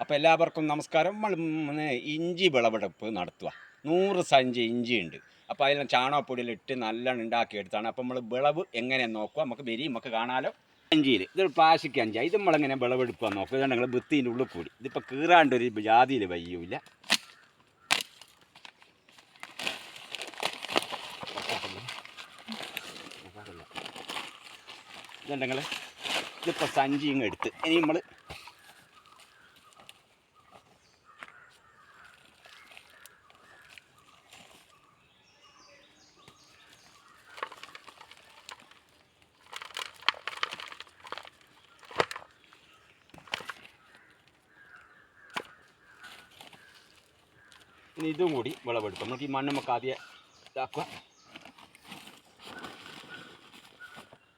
അപ്പോൾ എല്ലാവർക്കും നമസ്കാരം. നമ്മൾ ഇഞ്ചി വിളവെടുപ്പ് നടത്തുക നൂറ് സഞ്ചി ഇഞ്ചി ഉണ്ട്. അപ്പോൾ അതിൽ ചാണകപ്പൊടിയിലിട്ട് നല്ലോണം ഉണ്ടാക്കിയെടുത്താണ്. അപ്പോൾ നമ്മൾ വിളവ് എങ്ങനെ നോക്കുക നമുക്ക് വരി നമുക്ക് കാണാലോ. അഞ്ചിയിൽ ഇതൊരു പ്ലാസ്റ്റിക് അഞ്ചാ. ഇത് നമ്മളെങ്ങനെ വിളവെടുക്കുക നോക്കുക. ഇതാണ് നിങ്ങൾ വൃത്തിന്റെ ഉള്ളിൽ കൂടി. ഇതിപ്പോൾ കീറാണ്ടൊരു ജാതിയിൽ വയ്യൂല. ഇതുണ്ടെങ്കിൽ ഇതിപ്പോൾ സഞ്ചി ഇങ്ങ് എടുത്ത്. ഇനി നമ്മൾ ഇനി ഇതും കൂടി വിളവെടുക്കും. നമുക്ക് ഈ മണ്ണ് നമുക്ക് ആദ്യം ഇതാക്കുക.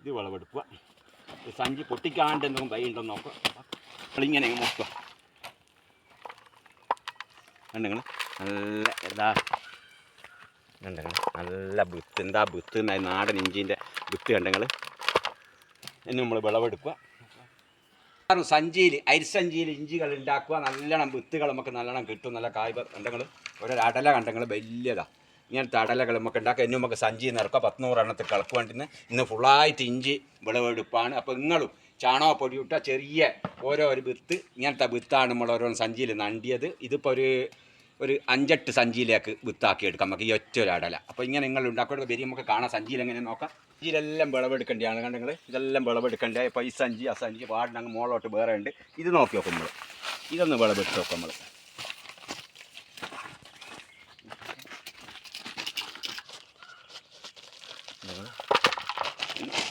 ഇത് വിളവെടുക്കുക. സഞ്ചി പൊട്ടിക്കാണ്ട് എന്തെങ്കിലും കൈ ഉണ്ടോ നോക്കുക. നമ്മളിങ്ങനെ നോക്കുക കണ്ടെങ്കിൽ നല്ല എന്താ കണ്ടെങ്കിൽ നല്ല വിത്ത്. എന്താ എന്നാ നാടൻ ഇഞ്ചിന്റെ വിത്ത് കണ്ടെങ്കിൽ ഇനി നമ്മൾ വിളവെടുക്കുക. കാരണം സഞ്ചിയിൽ അരിസഞ്ചിയിൽ ഇഞ്ചികൾ ഉണ്ടാക്കുക നല്ലോണം വിത്തുകൾ നമുക്ക് നല്ലോണം കിട്ടും നല്ല കായ് കണ്ടങ്ങൾ ഒരു അടല കണ്ടങ്ങൾ വലിയതാ. ഇങ്ങനത്തെ അടലകൾ നമുക്ക് ഉണ്ടാക്കുക. ഇനി നമുക്ക് സഞ്ചി നിറക്കുക പത്ത് കിളക്കുവേണ്ടിന്ന് കളക്ക് വേണ്ടിന്ന് ഇന്ന് ഫുള്ളായിട്ട് ഇഞ്ചി വിളവെടുപ്പാണ്. അപ്പോൾ നിങ്ങളും ചാണകപ്പൊടി ഇട്ട ചെറിയ ഓരോ ഒരു വിത്ത് ഇങ്ങനത്തെ വിത്താണ് നമ്മൾ ഓരോ സഞ്ചിയിൽ നണ്ടിയത്. ഇതിപ്പോൾ ഒരു ഒരു അഞ്ചെട്ട് സഞ്ചിയിലേക്ക് വിത്താക്കി എടുക്കാം നമുക്ക് ഈ ഒറ്റ ഒരു അടല. അപ്പോൾ ഇങ്ങനെ നിങ്ങൾ ഉണ്ടാക്കിയെടുക്കുക. വരി നമുക്ക് കാണാൻ സഞ്ചിയിൽ എങ്ങനെ നോക്കാം. സഞ്ചിയിലെല്ലാം വിളവെടുക്കേണ്ടതാണ്. കണ്ടെങ്കിൽ ഇതെല്ലാം വിളവെടുക്കേണ്ട. ഇപ്പോൾ ഈ സഞ്ചി ആ സഞ്ചി പാടിനങ്ങ് മോളോട്ട് വേറെ ഉണ്ട്. ഇത് നോക്കി നോക്കും നമ്മൾ ഇതൊന്ന് വിളവെടുത്ത് നോക്കാം നമ്മൾ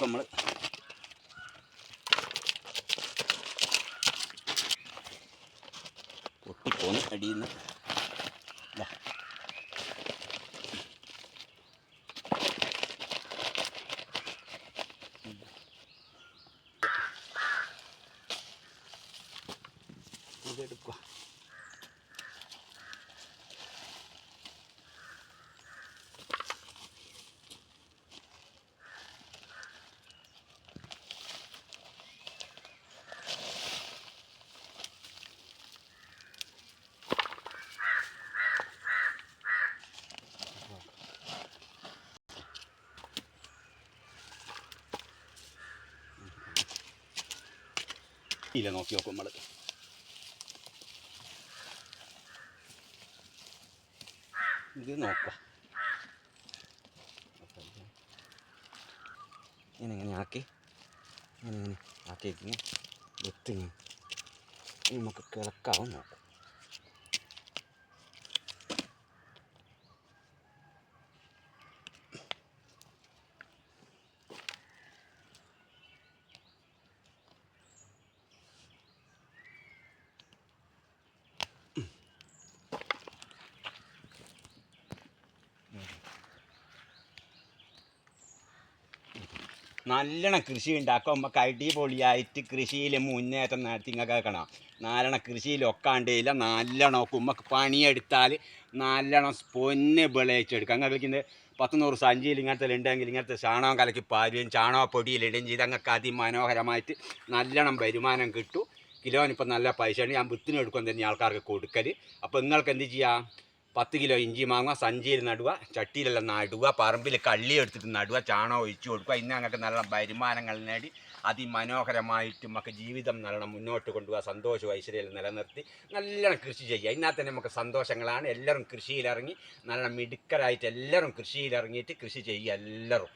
നമ്മൾ പൊട്ടിപ്പോന്ന് അടിയിൽ നിന്ന് ഇതെടുക്കുക ഇല്ല നോക്കി നോക്കും നമ്മൾ ഇത് നോക്കാം ഇങ്ങനെ ആക്കി ഇങ്ങനെ ഇങ്ങനെ ആക്കി വെത്തിങ്ങനെ നമുക്ക് കിളക്കാവും നോക്കാം നല്ലോണം കൃഷി ഉണ്ടാക്കുക നമുക്ക് അടിപൊളിയായിട്ട് കൃഷിയിൽ മുന്നേറ്റം നടത്തി ഇങ്ങനെ കേൾക്കണം. നല്ലോണം കൃഷിയിലൊക്കെ ഉണ്ടെങ്കിൽ നല്ലോണം ഉമ്മക്ക് പണിയെടുത്താൽ നല്ലോണം പൊന്ന് വിളയിച്ചെടുക്കുക അങ്ങനെ കളിക്കുന്നത് പത്ത് നൂറ് സഞ്ചിയിൽ ഇങ്ങനത്തെ ഉണ്ടെങ്കിൽ ഇങ്ങനത്തെ ചാണകം കലക്കി പാരുകയും ചാണകപ്പൊടിയിലിടുകയും ചെയ്ത് അങ്ങക്ക് അതിമനോഹരമായിട്ട് നല്ലോണം വരുമാനം കിട്ടും. കിലോനിപ്പോൾ നല്ല പൈസയാണ്. ഞാൻ വിത്തിന് എടുക്കാൻ തന്നെ ആൾക്കാർക്ക് കൊടുക്കൽ അപ്പോൾ നിങ്ങൾക്ക് എന്ത് ചെയ്യാം? പത്ത് കിലോ ഇഞ്ചി മാങ്ങുക സഞ്ചിയിൽ നടുക ചട്ടിയിലെല്ലാം നടുക പറമ്പിൽ കള്ളി എടുത്തിട്ട് നടുക ചാണകം ഒഴിച്ചു കൊടുക്കുക. ഇന്ന് ഞങ്ങൾക്ക് നല്ല വരുമാനങ്ങൾ നേടി അതിമനോഹരമായിട്ട് നമുക്ക് ജീവിതം നല്ലോണം മുന്നോട്ട് കൊണ്ടുപോകുക സന്തോഷവും ഐശ്വര്യം നിലനിർത്തി നല്ലോണം കൃഷി ചെയ്യുക. ഇന്നാൽ തന്നെ നമുക്ക് സന്തോഷങ്ങളാണ്. എല്ലാവരും കൃഷിയിലിറങ്ങി നല്ല മിടുക്കരായിട്ട് എല്ലാവരും കൃഷിയിലിറങ്ങിയിട്ട് കൃഷി ചെയ്യുക എല്ലാവരും.